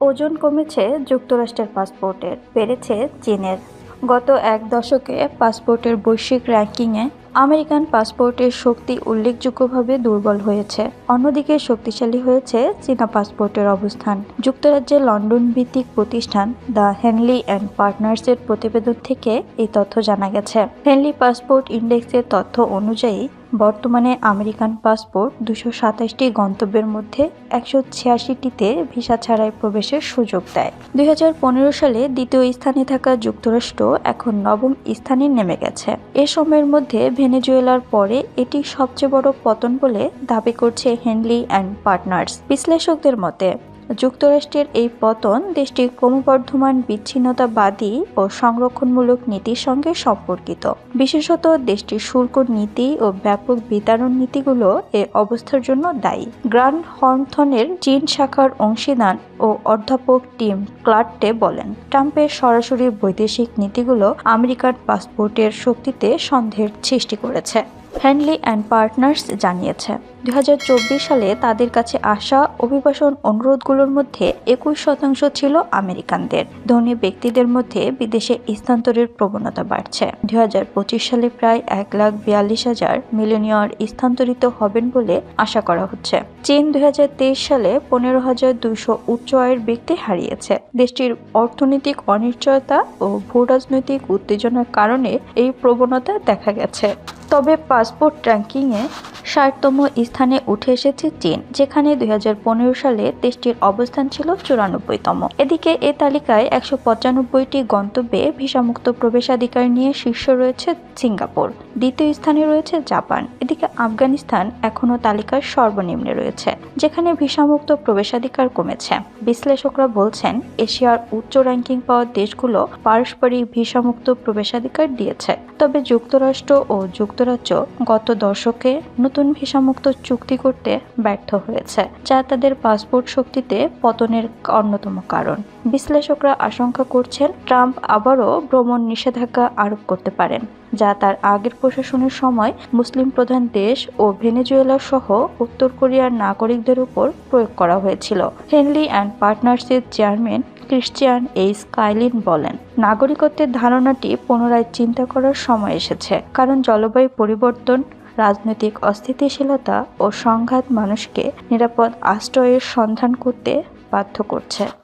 ওজন কমেছে যুক্তরাষ্ট্রের পাসপোর্টের, বেড়েছে চীনের। গত এক দশকে পাসপোর্টের বৈশ্বিক র্যাঙ্কিংয়ে আমেরিকান পাসপোর্টের শক্তি উল্লেখযোগ্যভাবে দুর্বল হয়েছে। অন্যদিকে শক্তিশালী হয়েছে চীনা পাসপোর্টের অবস্থান। যুক্তরাজ্যের লন্ডন ভিত্তিক প্রতিষ্ঠান দ্য হেনলি অ্যান্ড পার্টনার্সের প্রতিবেদন থেকে এই তথ্য জানা গেছে। হেনলি পাসপোর্ট ইন্ডেক্সের তথ্য অনুযায়ী বর্তমানে আমেরিকান পাসপোর্ট দুশো সাতাশটি গন্তব্যের মধ্যে একশো ছিয়াশিটিতে ভিসা ছাড়াই প্রবেশের সুযোগ দেয়। দুই হাজার পনেরো সালে দ্বিতীয় স্থানে থাকা যুক্তরাষ্ট্র এখন নবম স্থানে নেমে গেছে। এ সময়ের মধ্যে ভেনেজুয়েলার পরে এটি সবচেয়ে বড় পতন বলে দাবি করছে হেনলি অ্যান্ড পার্টনার্স বিশ্লেষকদের মতে। যুক্তরাষ্ট্রের এই পতন দেশটির ক্রমবর্ধমান বিচ্ছিন্নতাবাদী ও সংরক্ষণমূলক নীতির সঙ্গে সম্পর্কিত। বিশেষত দেশটির শুল্ক নীতি ও ব্যাপক বিতরণ নীতিগুলো এ অবস্থার জন্য দায়ী। গ্রান্ড হর্নথনের চীন শাখার অংশীদার ও অধ্যাপক টিম ক্লার্টে বলেন, ট্রাম্পের সরাসরি বৈদেশিক নীতিগুলো আমেরিকার পাসপোর্টের শক্তিতে সন্দেহের সৃষ্টি করেছে। হ্যান্ডলি অ্যান্ড পার্টনার্স জানিয়েছে। দু হাজার চব্বিশ সালে তাদের কাছে আসা অভিবাসন অনুরোধগুলোর মধ্যে একুশ শতাংশ ছিল আমেরিকানদের। ধনী ব্যক্তিদের মধ্যে বিদেশে স্থানান্তরের প্রবণতা বাড়ছে। দু হাজার পঁচিশ সালে প্রায় এক লাখ বিয়াল্লিশ হাজার মিলিয়নিয়র স্থানান্তরিত হবেন বলে আশা করা হচ্ছে। চীন দুই হাজার তেইশ সালে পনেরো হাজার দুইশো উচ্চ আয়ের ব্যক্তি হারিয়েছে। দেশটির অর্থনৈতিক অনিশ্চয়তা ও ভূরাজনৈতিক উত্তেজনার কারণে এই প্রবণতা দেখা গেছে। তবে পাসপোর্ট র্যাঙ্কিংয়ে ষাটতম স্থানে উঠে এসেছে চীন, যেখানে দু হাজার পনেরো সালে দেশটির অবস্থান ছিল চুরানব্বইতম। এদিকে এ তালিকায় একশো পঁচানব্বইটি গন্তব্যে ভিসামুক্ত প্রবেশাধিকার নিয়ে শীর্ষ রয়েছে সিঙ্গাপুর, দ্বিতীয় স্থানে রয়েছে জাপান, এদিকে আফগানিস্তান এখনও তালিকার সর্বনিম্নে রয়েছে, যেখানে ভিসামুক্ত প্রবেশাধিকার কমেছে। বিশ্লেষকরা বলছেন, এশিয়ার উচ্চ র্যাঙ্কিং পাওয়া দেশগুলো পারস্পরিক ভিসামুক্ত প্রবেশাধিকার দিয়েছে, তবে যুক্তরাষ্ট্র ও যুক্তরাজ্য গত দশকে নতুন ভিসামুক্ত চুক্তি করতে ব্যর্থ হয়েছে, যা তাদের পাসপোর্ট শক্তিতে পতনের অন্যতম কারণ। বিশ্লেষকরা আশঙ্কা করছেন ট্রাম্প আবারও ভ্রমণ নিষেধাজ্ঞা আরোপ করতে পারেন, যা তার আগের প্রশাসনের সময় মুসলিম প্রধান দেশ ও ভেনেজুয়েলা সহ উত্তর কোরিয়ার নাগরিকদের উপর প্রয়োগ করা হয়েছিল। হেনলি অ্যান্ড পার্টনার্সের চেয়ারম্যান ক্রিশ্চিয়ান এই স্কাইলিন বলেন। নাগরিকত্বের ধারণাটি পুনরায় চিন্তা করার সময় এসেছে, কারণ জলবায়ু পরিবর্তন, রাজনৈতিক অস্থিতিশীলতা ও সংঘাত মানুষকে নিরাপদ আশ্রয়ের সন্ধান করতে বাধ্য করছে।